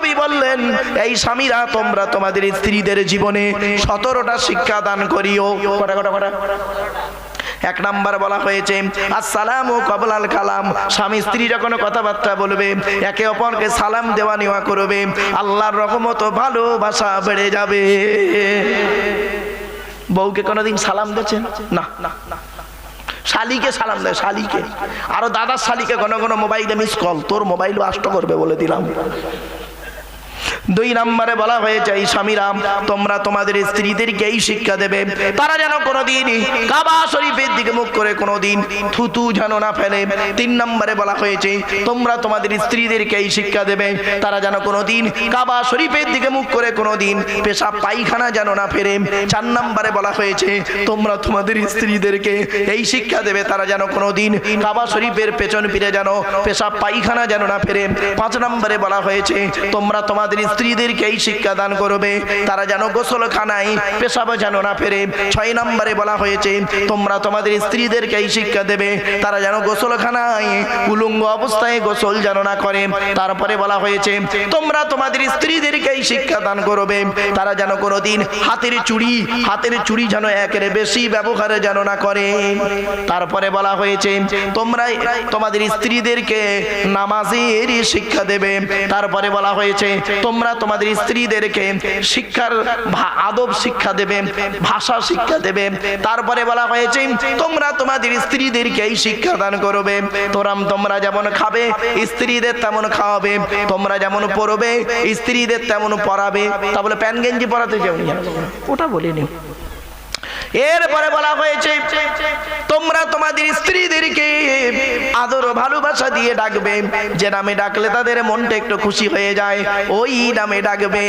নবী বললেন, এই স্বামীরা, তোমরা তোমাদের স্ত্রীদের জীবনে সতেরোটা শিক্ষা দান করিও। এক নাম্বার বলা হয়েছে, আসসালাম ও কবলাল কালাম। স্বামী স্ত্রী যখন কথাবার্তা বলবে, একে অপরকে সালাম দেওয়া নেওয়া করবে, আল্লাহর রহমত ভালোবাসা বেড়ে যাবে। বউকে কোনোদিন সালাম দিয়েছেন না না শালিকে সালাম দেয়, শালিকে। আরও দাদার শালিকে ঘন ঘন মোবাইলে মিস কল তোর মোবাইল আষ্ট করবে বলে দিলাম। দুই নম্বরে বলা হয়েছে, এই স্বামীরাম তোমরা তোমাদের স্ত্রীদেরকে এই শিক্ষা দেবে। তারা যেন কোনোদিন কাবা শরীফের দিকে মুখ করে কোনোদিন থুতু যেন না ফেলে। তিন নম্বরে বলা হয়েছে, তোমরা তোমাদের স্ত্রীদেরকে এই শিক্ষা দেবে। তারা যেন কোনোদিন কাবা শরীফের দিকে মুখ করে কোনোদিন পেশাব পায়খানা যেন না ফেরে। চার নম্বরে বলা হয়েছে, তোমরা তোমাদের স্ত্রীদেরকে এই শিক্ষা দেবে। তারা যেন কোনোদিন কাবা শরীফের পেছন ফিরে যেন পেশাব পায়খানা যেন না ফেরে। পাঁচ নম্বরে বলা হয়েছে, তোমরা তোমাদের স্ত্রীদেরকে এই শিক্ষা দান করবে। তারা যেন গোসলখানায় পেশাব যেন না ফেরে। ছয় নম্বরে বলা হয়েছে, তোমরা তোমাদের স্ত্রীদেরকে এই শিক্ষা দেবে। তারা যেন গোসলখানায় উলঙ্গ অবস্থায় গোসল যেন না করে। তারপরে বলা হয়েছে, তোমরা তোমাদের স্ত্রীদেরকে এই শিক্ষা দান করবে। তারা যেন কোনোদিন হাতের চুড়ি হাতের চুড়ি যেন একের বেশি ব্যবহার যেন না করে। তারপরে বলা হয়েছে, তোমরা তোমাদের স্ত্রীদেরকে নামাজের শিক্ষা দেবে। তারপরে বলা হয়েছে, তোমরা তোমাদের স্ত্রীদেরকে শিক্ষার আদব শিক্ষা দেবে, ভাষা শিক্ষা দেবে। তারপরে বলা হয়েছে, তোমরা তোমাদের স্ত্রীদেরকে এই শিক্ষা দান করবে। তোরাম তোমরা যেমন খাবে, স্ত্রীদের তেমন খাওয়াবে। তোমরা যেমন পড়বে, স্ত্রীদের তেমন পড়াবে। তা বলে প্যান গেঞ্জি পরাতে যাও। ওটা বলিনি এরপরে বলা হয়েছে, তোমরা তোমাদের স্ত্রীদেরকে আদর ভালোবাসা দিয়ে ডাকবে। যে নামে ডাকলে তাদের মনটা একটু খুশি হয়ে যায়, ওই নামে ডাকবে,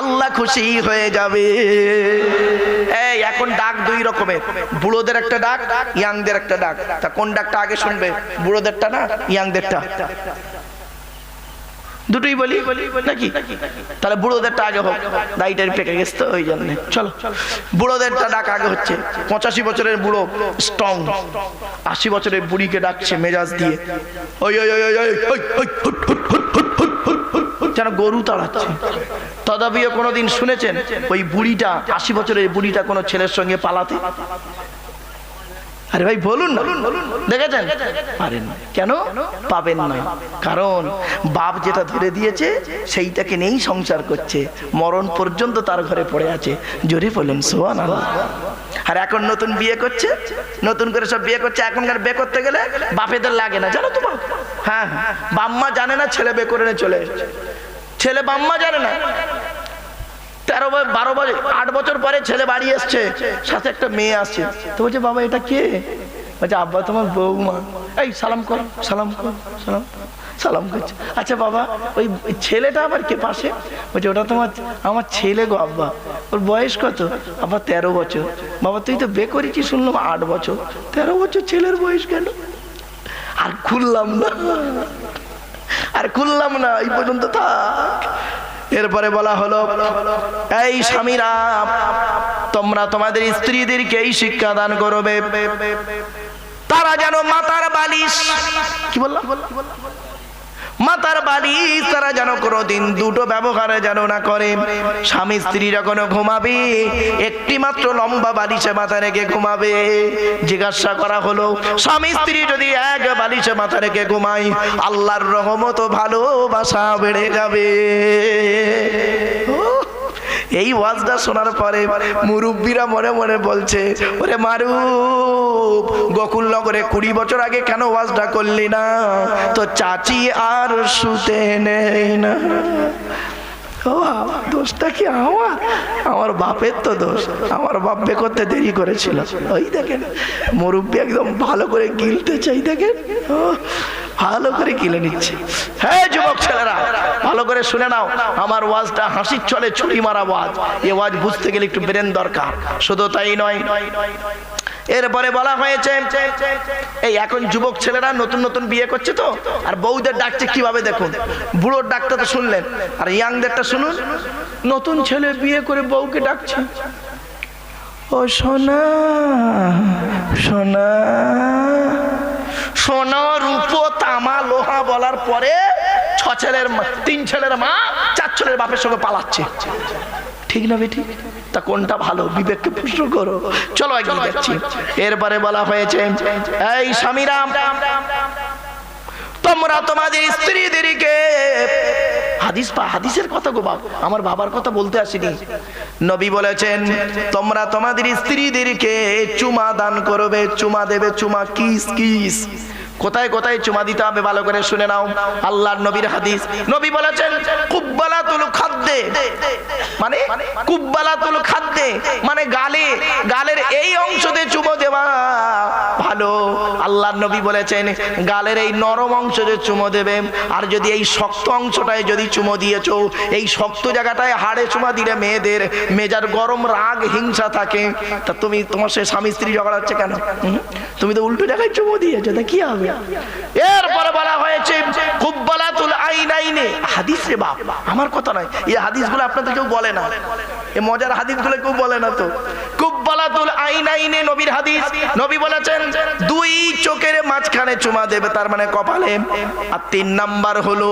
আল্লাহ খুশি হয়ে যাবে। এখন ডাক দুই রকমের। বুড়োদের একটা ডাক, ইয়াংদের একটা ডাক। তা কোন ডাকটা আগে শুনবে? বুড়োদেরটা না, ইয়াংদেরটা? দুটোই বলি, নাকি? তাহলে বুড়োদেরটা আগে হোক। দায়িটার পেকে গেছে তো, ওই জন্য। চলো। বুড়োদেরটা ডাক আগে হচ্ছে। পঁচাশি বছরের বুড়ো স্ট্রং আশি বছরের বুড়িকে ডাকছে মেজাজ দিয়ে। ওই ওই যেন গরু তাড়াচ্ছে। তদাবিও কোনোদিন শুনেছেন? ওই বুড়িটা, আশি বছরের বুড়িটা কোনো ছেলের সঙ্গে পালাতে? আরে ভাই, বলুন দেখেছেন? পারেন কেন? পাবেন না কারণ বাপ যেটা ধরে দিয়েছে, সেইটাকে নেই সংসার করছে। মরণ পর্যন্ত তার ঘরে পড়ে আছে। জোরে বলেন সোয়ান আর এখন নতুন বিয়ে করছে? নতুন করে সব বিয়ে করছে, এখনকার বিয়ে করতে গেলে বাপেদের লাগে না, জানো তোমার হ্যাঁ হ্যাঁ। বাম্মা জানে না, ছেলে বিয়ে করে চলে এসেছে। ছেলে বাম্মা জানে না। তেরো বারো বছর আট বছর পরে ছেলে বাড়ি এসছে, সাথে একটা মেয়ে আসছে তো বলছে, বাবা, এটা কে? বলছে, আব্বা, তোমার বৌমা। এই, সালাম কর সালাম কর, সালাম সালাম করছে। আচ্ছা বাবা, ওই ওই ছেলেটা আবার কে পাশে? বলছে, ওটা তোমার, আমার ছেলে গো, আব্বা। ওর বয়স কত? আবার তেরো বছর। বাবা, তুই তো বে করেছি শুনলাম আট বছর। তেরো বছর ছেলের বয়স কেন? আর খুললাম না। আর খুললাম না, এই পর্যন্ত থাক। এরপরে বলা হলো, এই স্বামীরা, তোমরা তোমাদের স্ত্রীদেরকে এই শিক্ষা দান করবে। তারা যেন মাতার বালিশ কি বললাম? মাতার বালিশ তারা যেন কোনোদিন দুটো ব্যবহারে যেন না করে। স্বামী স্ত্রী যখন ঘুমাবে, একটি মাত্র লম্বা বালিশে মাথা রেখে ঘুমাবে। জিজ্ঞাসা করা হলো, স্বামী স্ত্রী যদি এক বালিশে মাথা রেখে ঘুমায়, আল্লাহর রহমত ভালোবাসা বেড়ে যাবে। এই ওয়াজটা শোনার পরে মুরব্বীরা মনে মনে বলছে, ওরে মারুপ গোকুলনগরে কুড়ি বছর আগে কেন ওয়াজটা করলি না? তো চাচি আর শুতে নেই না। দোষটা কি আমার? আমার বাপের তো দোষ। আমার বাপ বে করতে দেরি করেছিল। ওই দেখেন, মুরব্বী একদম ভালো করে গিলতে চাই, দেখেন। ভালো করে কিনে নিচ্ছে। হ্যাঁ যুবক ছেলেরা, ভালো করে শুনে নাও, আমার ওয়াজটা হাসির চলে ছুরি মারা ওয়াজ। এ ওয়াজ বুঝতে গেলে একটু ব্রেন দরকার। শুধু তাই নয়, এরপরে বলা হয়েছে, এই এখন যুবক ছেলেরা নতুন নতুন বিয়ে করছে তো, আর বউদের ডাকছে কীভাবে দেখুন? বুড়োর ডাকটা তো শুনলেন, আর ইয়াংদেরটা শুনুন। নতুন ছেলে বিয়ে করে বউকে ডাকছে। ও সোনা সোনা সোনা রূপ তামা লোহা বলার পরে ছ ছেলের মা তিন ছেলের মা চার ছেলের বাপের সঙ্গে পালাচ্ছে। ঠিক না বেটি? তা কোনটা ভালো? বিবেককে প্রশ্ন করো। চলো একদিন যাচ্ছি এরপরে বলা হয়েছে এই স্বামীরাম তোমরা তোমাদের স্ত্রীদেরকে হাদিস পা হাদিসের কথা গো বাপ আমার বাবার কথা বলতে আসিনি। নবী বলেছেন তোমরা তোমাদের স্ত্রীদেরকে চুমা দান করবে চুমা দেবে চুমা কিস কিস। কোথায় কোথায় চুমা দিতে হবে ভালো করে শুনে নাও। আল্লাহর নবীর হাদিস। নবী বলেছেন, কুব্বালাতুল খাদ্যে। মানে কুব্বালাতুল খাদ্যে মানে গালে, গালের এই অংশতে চুমো দেওয়া ভালো। আল্লাহর নবী বলেছেন, গালের এই নরম অংশতে চুমো দেবে। আর যদি এই শক্ত অংশটায় যদি চুমো দিয়েছ, এই শক্ত জায়গাটায় হাড়ে চুমা দিলে মেয়েদের মেজার গরম রাগ, হিংসা থাকে। তা তুমি তোমার সে স্বামী স্ত্রী ঝগড়া হচ্ছে কেন? তুমি তো উল্টো জায়গায় চুমো দিয়েছ, তা কি হবে? এরপরে বলা হয়েছে হাদিস রে বাপ, আমার কথা নয়। এই হাদিসগুলো আপনাদের কেউ বলে না। এই মজার হাদিসগুলো কেউ বলে না তো। দুই চোখের মাঝখানে চুমা দেবে, তার মানে কপালে। আর তিন হলো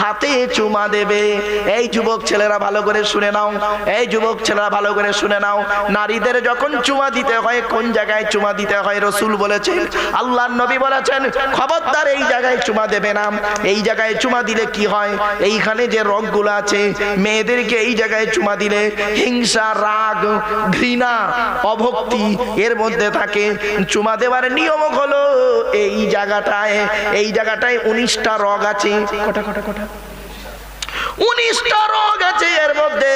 হাতে চুমা দেবে। এই যুবক ছেলেরা ভালো করে শুনে নাও। এই যুবক ছেলেরা ভালো করে শুনে নাও। নারীদের যখন চুমা দিতে হয়, কোন জায়গায় চুমা দিতে হয়, রসুল বলেছেন, আল্লাহর নবী বলেছেন, খবরদার এই জায়গায় চুমা দেবে না। এই জায়গায় চুমা দিলে কি হয়? এইখানে যে রগগুলো আছে, মেয়েদেরকে এই জায়গায় চুমা দিলে হিংসা রাগ, ঘৃণা, অভক্তি এর মধ্যে থাকে। চুমা দেওয়ার নিয়ম হলো, এই জায়গাটায় এই জায়গাটায় উনিশটা রগ আছে। কটা কটা কটা? উনিশটা রোগ আছে এর মধ্যে।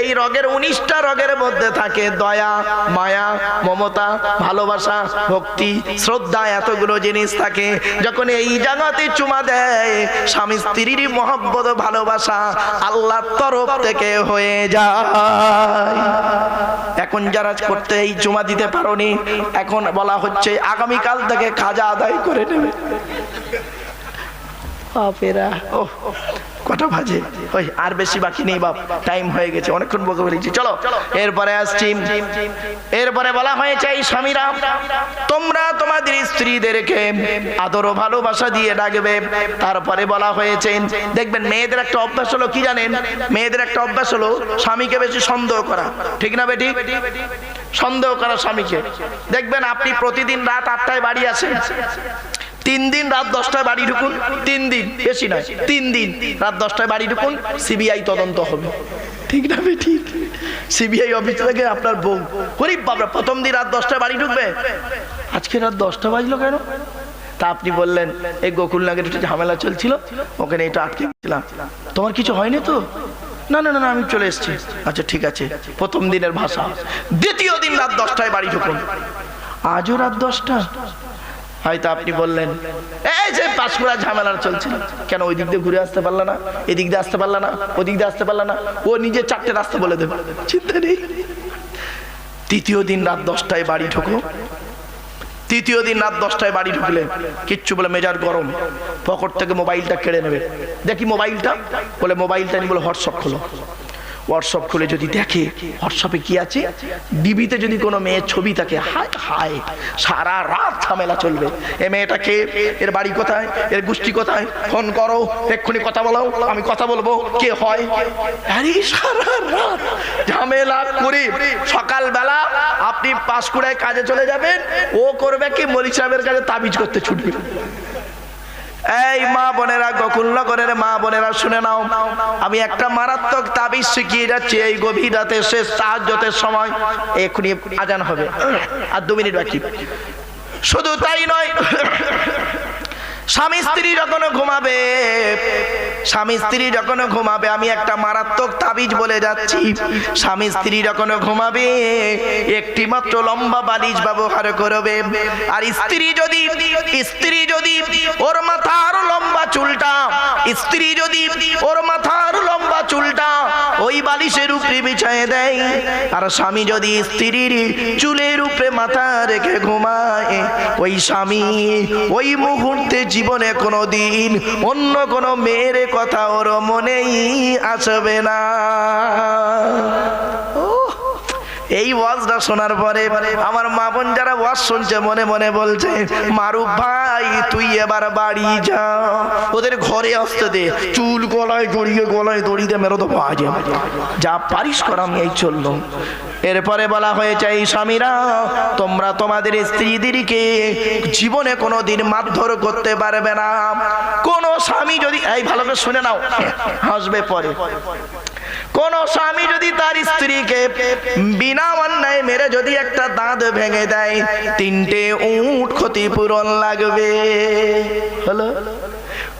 এই রোগের উনিশটা রোগের মধ্যে থাকে দয়া মায়া মমতা ভালোবাসা ভক্তি শ্রদ্ধা এতগুলো জিনিস থাকে। যখন এই জায়গাতে চুমা দেয় স্বামী স্ত্রীর মহব্বত ভালোবাসা আল্লাহর তরফ থেকে হয়ে যায়। এখন যারা করতে এই চুমা দিতে পারোনি এখন বলা হচ্ছে আগামীকাল থেকে খাজা আদায় করে নেবে। বাপেরা। ও কটা বাজে? ওই, আর বেশি বাকি নেই বাপ টাইম হয়ে গেছে, অনেকক্ষণ বকে বলেছি, চলো, এরপরে আসছি। এরপরে বলা হয়েছে, এই স্বামীরা, তোমরা তোমাদের স্ত্রীদেরকে আদর ও ভালোবাসা দিয়ে ডাকবে। তারপরে বলা হয়েছে, দেখবেন, মেয়েদের একটা অভ্যাস হলো কি জানেন? মেয়েদের একটা অভ্যাস হলো স্বামীকে বেশি সন্দেহ করা। ঠিক না বেটি? সন্দেহ করা স্বামীকে। দেখবেন, আপনি প্রতিদিন রাত আটটায় বাড়ি আসেন। তিন দিন রাত দশটায় বাড়ি ঢুকুন। তিন দিন বেশি নয় তিন দিন রাত দশটায় বাড়ি ঢুকুন সিবিআই তদন্ত হবে। ঠিক না ঠিক? সিবিআই অফিস থেকে আপনার বউ। গরিব বাবরা প্রথম দিন রাত দশটায় বাড়ি ঢুকবে। আজকে রাত দশটা বাজলো কেন? তা আপনি বললেন এই গোকুল নাগের একটু ঝামেলা চলছিল ওখানে এটা আটকে গেছিলাম। তোমার কিছু হয়নি তো? না না না না, আমি চলে এসেছি। আচ্ছা ঠিক আছে প্রথম দিনের ভাষা। দ্বিতীয় দিন রাত দশটায় বাড়ি ঢুকুন। আজও রাত দশটা? হয়তো আপনি বললেন, এই যে পাঁশকুড়া ঝামেলা চলছিল কেন ওই দিক দিয়ে ঘুরে আসতে পারলা না? এদিক দিয়ে আসতে পারলা না? ওদিক দিয়ে আসতে পারলা না? ও নিজে চারটে রাস্তা বলে দেবে। চিন্তা নেই। তৃতীয় দিন রাত দশটায় বাড়ি ঢোকো। তৃতীয় দিন রাত দশটায় বাড়ি ঢুকলে কিচ্ছু বলে মেজার গরম। পকেট থেকে মোবাইলটা কেড়ে নেবে। দেখি মোবাইলটা? বলে, মোবাইলটা নিয়ে বলে, হোয়াটসঅ্যাপ খোলো। হোয়াটসঅ্যাপ খুলে যদি দেখে হোয়াটসঅ্যাপে কি আছে? ডিবিতে যদি কোনো মেয়ের ছবি থাকে, হায় হায়, সারা রাত ঝামেলা চলবে। এ মেয়েটাকে, এর বাড়ি কোথায়? এর গোষ্ঠী কোথায়? ফোন করো, এক্ষুনি কথা বলো আমি কথা বলব, কে হয়? সারা রাত ঝামেলা করে সকালবেলা আপনি পাঁশকুড়ায় কাজে চলে যাবেন, ও করবে কি মলি সাহেবের কাছে তাবিজ করতে ছুটবে? এই মা বোনেরা গোকুলনগরের মা বোনেরা, শুনে নাও। আমি একটা মারাত্মক তাবিজ শিখিয়ে যাচ্ছি এই গভীর রাতে শেষ সাহায্যতের সময়। এক্ষুনি আজান হবে। আর দু মিনিট বাকি। শুধু তাই নয়, স্বামী স্ত্রী যখন ঘুমাবে স্বামী স্ত্রী যখন ঘুমাবে, আমি একটা মারাত্মক তাবিজ বলে যাচ্ছি। স্বামী স্ত্রী যখন ঘুমাবে, একটি মাত্র লম্বা বালিশ ব্যবহার করবে। আর স্ত্রী যদি স্ত্রী যদি ওর মাথার লম্বা চুলটা, স্ত্রী যদি ওর মাথার লম্বা চুলটা ওই বালিশের উপরে বিছায় দেয়, আর স্বামী যদি স্ত্রীর চুলের উপরে মাথা রেখে ঘুমায়, ওই স্বামী ওই মুহূর্তে জীবনে কোনো দিন অন্য কোনো মেয়ের কথা ওর মনেই আসবে না। এই ওয়াজটা শোনার পরে আমার মা বোন যারা ওয়াজ শুনছে, মনে মনে বলছে, মারু ভাই, তুই এবার বাড়ি যা। ওদের ঘরে আসতে দে। চুল গলায় জড়িয়ে গলায় দড়িতে মেরো তো বাজে যা পারিস কর আমি এই চললাম এরপরে বলা হয়েছে, এই স্বামীরা, তোমরা তোমাদের স্ত্রীদেরকে জীবনে কোনো দিন মারধর করতে পারবে না। কোনো স্বামী যদি, এই ভালো করে শুনে নাও, হাসবে পরে। কোন স্বামী যদি তার স্ত্রীকে বিনা অন্যায় মেরে যদি একটা দাঁত ভেঙে দেয়, তিনটে উট ক্ষতিপূরণ লাগবে। হলো?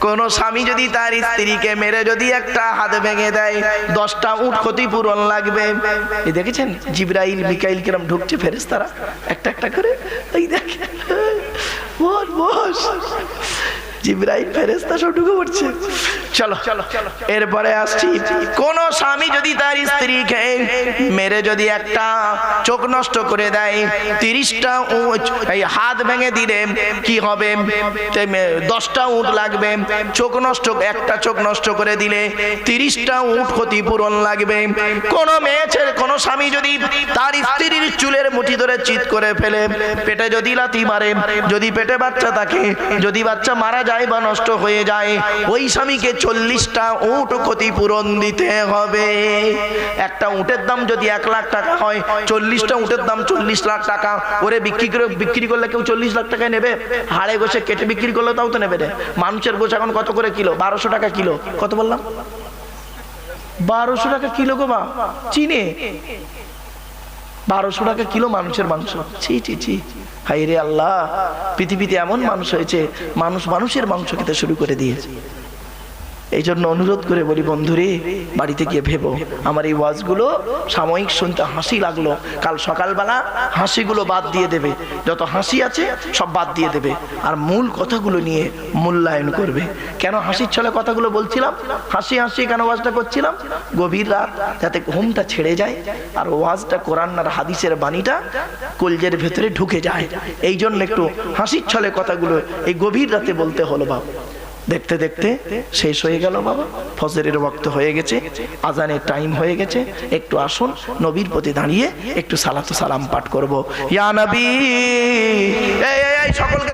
কোন স্বামী যদি তার স্ত্রীকে মেরে যদি একটা হাত ভেঙে দেয়, দশটা উঠ ক্ষতিপূরণ লাগবে। এই দেখেছেন? জিব্রাইল, মিকাইল কিরম ঢুকছে ফেরেস্তারা একটা একটা করে। এই দেখে বস জিব্রাইল ফেরেস্তা সব ঢুকে পড়ছে। চলো এরপরে আসছি। কোন স্বামী যদি তার স্ত্রীকে মেরে যদি একটা চোখ নষ্ট করে দেয়, তিরিশটা উঁচ, এই হাত ভেঙে দিলে কি হবে? দশটা উঁট লাগবে। চোখ নষ্ট, একটা চোখ নষ্ট করে দিলে তিরিশটা উঁট ক্ষতিপূরণ লাগবে। কোন মেয়ে কোন স্বামী যদি তার স্ত্রীর চুলের মুঠি ধরে চিৎ করে ফেলে, পেটে যদি লাতি মারে, যদি পেটে বাচ্চা থাকে, যদি বাচ্চা মারা যায় বা নষ্ট হয়ে যায়, ওই স্বামীকে চল্লিশটা উট ক্ষতিপূরণ দিতে হবে। একটা উটের দাম যদি এক লাখ টাকা হয়, চল্লিশটা উটের দাম চল্লিশ লাখ টাকা। ওরে বিক্রি করে, বিক্রি করলে কেউ চল্লিশ লাখ টাকায় নেবে? হাড়ে গোছে কেটে বিক্রি করলে তাও তো নেবে রে। মানুষের গোছ এখন কত করে কিলো? বারোশো টাকা কিলো। কত বললাম? বারোশো টাকা কিলো গো মা। চিনে? বারোশো টাকা কিলো মানুষের মাংস। ছি ছি ছি। হাই রে আল্লাহ, পৃথিবীতে এমন মানুষ হয়েছে, মানুষ মানুষের মাংস খেতে শুরু করে দিয়েছে। এই জন্য অনুরোধ করে বলি, বন্ধুরে, বাড়িতে গিয়ে ভেবো। আমার এই ওয়াজগুলো সাময়িক শুনতে হাসি লাগল। কাল সকালবেলা হাসিগুলো বাদ দিয়ে দেবে। যত হাসি আছে, সব বাদ দিয়ে দেবে। আর মূল কথাগুলো নিয়ে মূল্যায়ন করবে। কেন হাসির ছলে কথাগুলো বলছিলাম? হাসি হাসি কেন ওয়াজটা করছিলাম? গভীর রাত, যাতে ঘুমটা ছেড়ে যায় আর ওয়াজটা কোরআন আর হাদিসের বাণীটা কলজের ভেতরে ঢুকে যায়। এই জন্য একটু হাসির ছলে কথাগুলো এই গভীর রাতে বলতে হলো বাবা দেখতে দেখতে শেষ হয়ে গেল বাবা। ফজরের বক্ত হয়ে গেছে, আজানের টাইম হয়ে গেছে। একটু আসুন, নবীর প্রতি দাঁড়িয়ে একটু সালাত সালাম পাঠ করব। ইয়া নবী! সকলকে